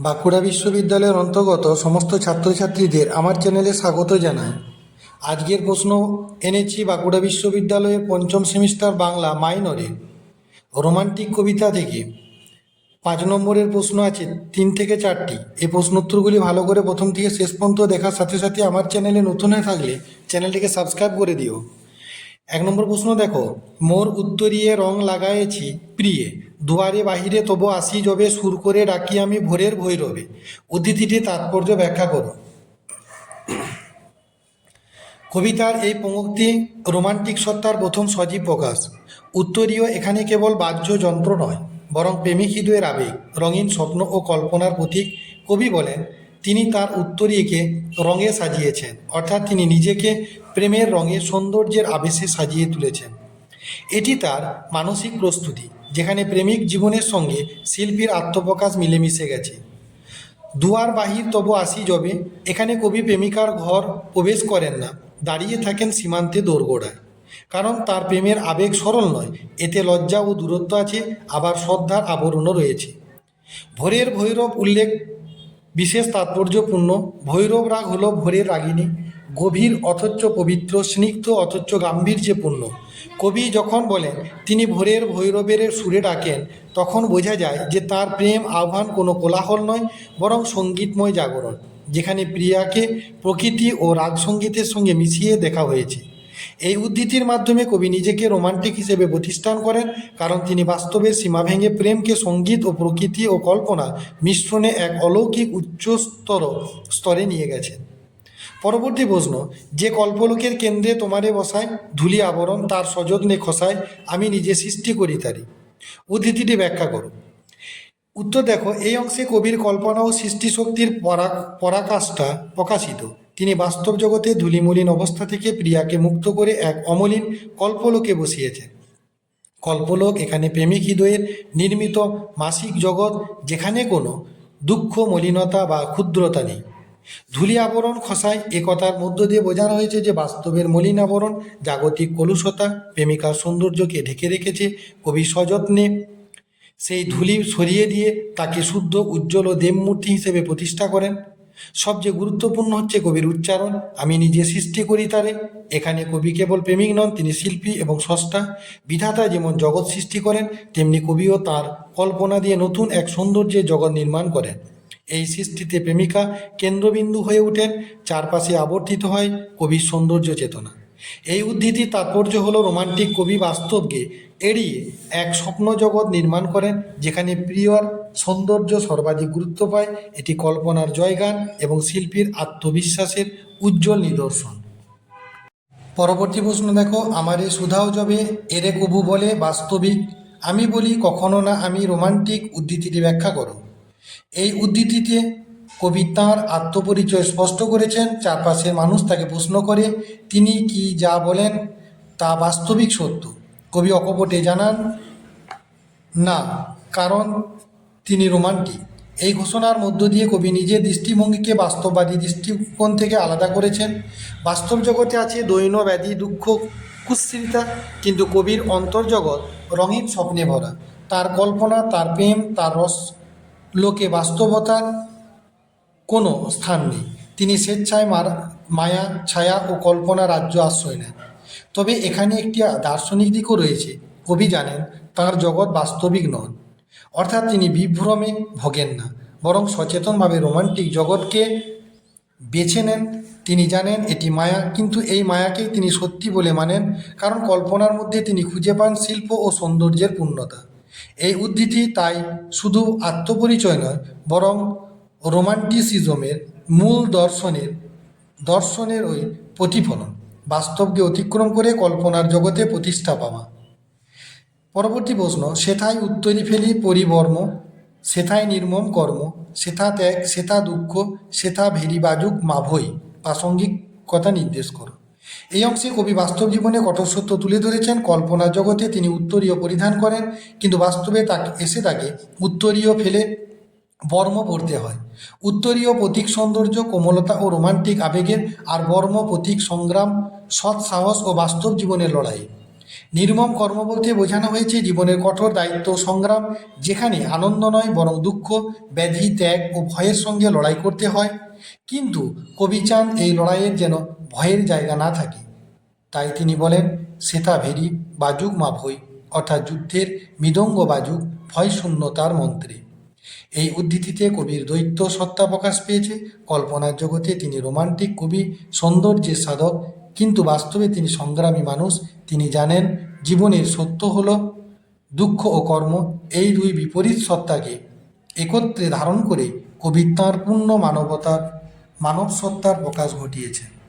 বাঁকুড়া বিশ্ববিদ্যালয়ের অন্তর্গত সমস্ত ছাত্রছাত্রীদের আমার চ্যানেলে স্বাগত জানাই। আজকের প্রশ্ন, এনেছি বাঁকুড়া বিশ্ববিদ্যালয়ের পঞ্চম সেমিস্টার বাংলা মাইনরে। রোমান্টিক কবিতা থেকে। পাঁচ নম্বরের প্রশ্ন আছে, তিন থেকে চারটি। এই প্রশ্ন উত্তরগুলি ভালো করে প্রথম থেকে শেষ পর্যন্ত দেখার সাথে সাথে আমার চ্যানেলে নতুন হয়ে থাকলে চ্যানেলটিকে সাবস্ক্রাইব করে দিও। এক নম্বর প্রশ্ন দেখো, মোর উত্তরিয়ে রং লাগায়েছি প্রিয়ে, দুয়ারে বাহিরে তবু আসি যবে সুর করে ডাকি আমি ভোরের ভৈরবে। উদ্ধৃতিটি তাৎপর্য ব্যাখ্যা করো। কবিতার এই পঙ্ক্তি রোমান্টিক সত্তার প্রথম সজীব প্রকাশ। উত্তরীয় এখানে কেবল বাহ্য যন্ত্র নয়, বরং প্রেমিক হৃদয়ের আবেগ, রঙিন স্বপ্ন ও কল্পনার প্রতীক। কবি বলেন তিনি তার উত্তরীয়কে রঙে সাজিয়েছেন, অর্থাৎ তিনি নিজেকে প্রেমের রঙে সৌন্দর্যের আবেশে সাজিয়ে তুলেছেন। এটি তার মানসিক প্রস্তুতি, যেখানে প্রেমিক জীবনের সঙ্গে শিল্পীর আত্মপ্রকাশ মিলেমিশে গেছে। দুয়ার বাহির তবু আসি যবে, এখানে কবি প্রেমিকার ঘর প্রবেশ করেন না, দাঁড়িয়ে থাকেন সীমান্তে দোরগোড়ায়। কারণ তার প্রেমের আবেগ সরল নয়, এতে লজ্জা ও দূরত্ব আছে, আবার শ্রদ্ধার আবরণও রয়েছে। ভোরের ভৈরব উল্লেখ বিশেষ তাৎপর্যপূর্ণ, ভৈরব রাগ হল ভোরের রাগিনী গভীর অথচ পবিত্র, স্নিগ্ধ অথচ গাম্ভীর্যপূর্ণ। কবি যখন বলেন, তিনি ভোরের ভৈরবের সুরে ডাকেন তখন বোঝা যায় যে তার প্রেম আহ্বান কোনো কোলাহল নয়, বরং সঙ্গীতময় জাগরণ, যেখানে প্রিয়াকে প্রকৃতি ও রাগ সঙ্গীতের সঙ্গে মিশিয়ে দেখা হয়েছে। এই উদ্ধৃতির মাধ্যমে কবি নিজেকে রোমান্টিক হিসেবে প্রতিষ্ঠান করেন, কারণ তিনি বাস্তবে সীমা ভেঙে প্রেমকে সংগীত ও প্রকৃতি ও কল্পনা মিশ্রণে এক অলৌকিক উচ্চস্তর স্তরে নিয়ে গেছেন। পরবর্তী প্রশ্ন, যে কল্পলোকের কেন্দ্রে তোমারে বসায় ধুলি আবরণ তার সযত্নে খসায় আমি নিজে সৃষ্টি করি তারি উদ্ধৃতিটি ব্যাখ্যা করো। উত্তর দেখো, এই অংশে কবির কল্পনা ও সৃষ্টিশক্তির পরা পরাকাষ্ঠা প্রকাশিত। তিনি বাস্তব জগতে ধুলিমলিন অবস্থা থেকে প্রিয়াকে মুক্ত করে এক অমলিন কল্পলোকে বসিয়েছেন। কল্পলোক এখানে প্রেমিক হৃদয়ের নির্মিত মাসিক জগৎ, যেখানে কোনো দুঃখ, মলিনতা বা ক্ষুদ্রতা নেই। ধুলি আবরণ খসায় একথার মধ্য দিয়ে বোঝানো হয়েছে যে বাস্তবের মলিন আবরণ, জাগতিক কলুষতা, প্রেমিকার সৌন্দর্যকে ঢেকে রেখেছে কবি সযত্নে। সেই ধুলি সরিয়ে দিয়ে তাকে শুদ্ধ, উজ্জ্বল ও দেবমূর্তি হিসেবে প্রতিষ্ঠা করেন। সবচেয়ে গুরুত্বপূর্ণ হচ্ছে কবির উচ্চারণ। আমি নিজে সৃষ্টি করি তারে। এখানে কবি কেবল প্রেমিক নন, তিনি শিল্পী এবং স্রষ্টা। বিধাতা যেমন জগৎ সৃষ্টি করেন, তেমনি কবিও তার কল্পনা দিয়ে নতুন এক সৌন্দর্যের জগৎ নির্মাণ করেন। এই সৃষ্টিতে প্রেমিকা কেন্দ্রবিন্দু হয়ে ওঠেন, চারপাশে আবর্তিত হয় কবির সৌন্দর্য চেতনা। এই উদ্ধৃতির তাৎপর্য হল রোমান্টিক কবি বাস্তবকে এড়িয়ে এক স্বপ্ন জগৎ নির্মাণ করেন, যেখানে প্রিয়র সৌন্দর্য সর্বাধিক গুরুত্ব পায়। এটি কল্পনার জয়গান এবং শিল্পীর আত্মবিশ্বাসের উজ্জ্বল নিদর্শন। পরবর্তী প্রশ্ন দেখো, আমারে সুধাও যবে, এরে কবু বলে বাস্তবিক। আমি বলি, কখনো না আমি রোমান্টিক উদ্ধৃতিটি ব্যাখ্যা করো। এই উদ্ধৃতিতে কবি তাঁর আত্মপরিচয় স্পষ্ট করেছেন চারপাশের মানুষ তাকে প্রশ্ন করে, তিনি কি যা বলেন তা বাস্তবিক সত্য? কবি অকপটে জানান, না, কারণ তিনি রোমান্টিক। এই ঘোষণার মধ্য দিয়ে কবি নিজের দৃষ্টিভঙ্গিকে বাস্তববাদী দৃষ্টিকোণ থেকে আলাদা করেছেন। বাস্তব জগতে আছে দৈন ব্যাধি দুঃখ কুৎসিতা কিন্তু কবির অন্তর্জগৎ রঙিন স্বপ্নে ভরা। তার কল্পনা, তার প্রেম, তার রস, লোকে বাস্তবতার কোনো স্থান নেই। তিনি স্বেচ্ছায় মায়া, ছায়া ও কল্পনা রাজ্য আশ্রয় নেন। তবে এখানে একটি দার্শনিক দিকও রয়েছে। কবি জানেন তার জগৎ বাস্তবিক নন অর্থাৎ তিনি বিভ্রমে ভোগেন না, বরং সচেতনভাবে রোমান্টিক জগৎকে বেছে নেন। তিনি জানেন এটি মায়া, কিন্তু এই মায়াকেই তিনি সত্যি বলে মানেন, কারণ কল্পনার মধ্যে তিনি খুঁজে পান শিল্প ও সৌন্দর্যের পূর্ণতা। এই উদ্ধৃতি তাই শুধু আত্মপরিচয় নয়, বরং রোমান্টিসিজমের মূল দর্শনের দর্শনের ওই প্রতিফলন। বাস্তবকে অতিক্রম করে কল্পনার জগতে প্রতিষ্ঠা পাওয়া। পরবর্তী প্রশ্ন, সেথায় উত্তরি ফেলি পরিবর্ম, সেথায় নির্মম কর্ম, সেথা ত্যাগ, সেথা দুঃখ, সেথা ভেরি বাজুক মাভই। প্রাসঙ্গিকতা নির্দেশ করো। এই অংশে কবি বাস্তব জীবনে কঠোর সত্য তুলে ধরেছেন, কল্পনার জগতে তিনি উত্তরীয় পরিধান করেন, কিন্তু বাস্তবে তাকে, এসে তাকে উত্তরীয় ফেলে বর্ম পড়তে হয়। উত্তরীয় প্রতীক সৌন্দর্য, কোমলতা ও রোমান্টিক আবেগের আর বর্ম প্রতীক সংগ্রাম, সৎ সাহস ও বাস্তব জীবনের লড়াই। নির্মম কর্ম বলতে বোঝানো হয়েছে জীবনের কঠোর দায়িত্ব সংগ্রাম, যেখানে আনন্দ নয়, বরং দুঃখ, ব্যাধি, ত্যাগ ও ভয়ের সঙ্গে লড়াই করতে হয়। কিন্তু কবি চান এই লড়াইয়ের যেন ভয়ের জায়গা না থাকে। তাই তিনি বলেন, সেতা ভেরি বাজুক মা ভই অর্থাৎ যুদ্ধের মৃদঙ্গ বাজুক, ভয় শূন্যতার মন্ত্রে। এই উদ্ধৃতিতে কবির দৈত্য সত্তা প্রকাশ পেয়েছে। কল্পনার জগতে তিনি রোমান্টিক কবি, সৌন্দর্যের সাধক, কিন্তু বাস্তবে তিনি সংগ্রামী মানুষ। তিনি জানেন, জীবনের সত্য হল দুঃখ ও কর্ম, এই দুই বিপরীত সত্তাকে একত্রে ধারণ করে কবি তাঁর পূর্ণ মানবতার, মানব সত্তার প্রকাশ ঘটিয়েছেন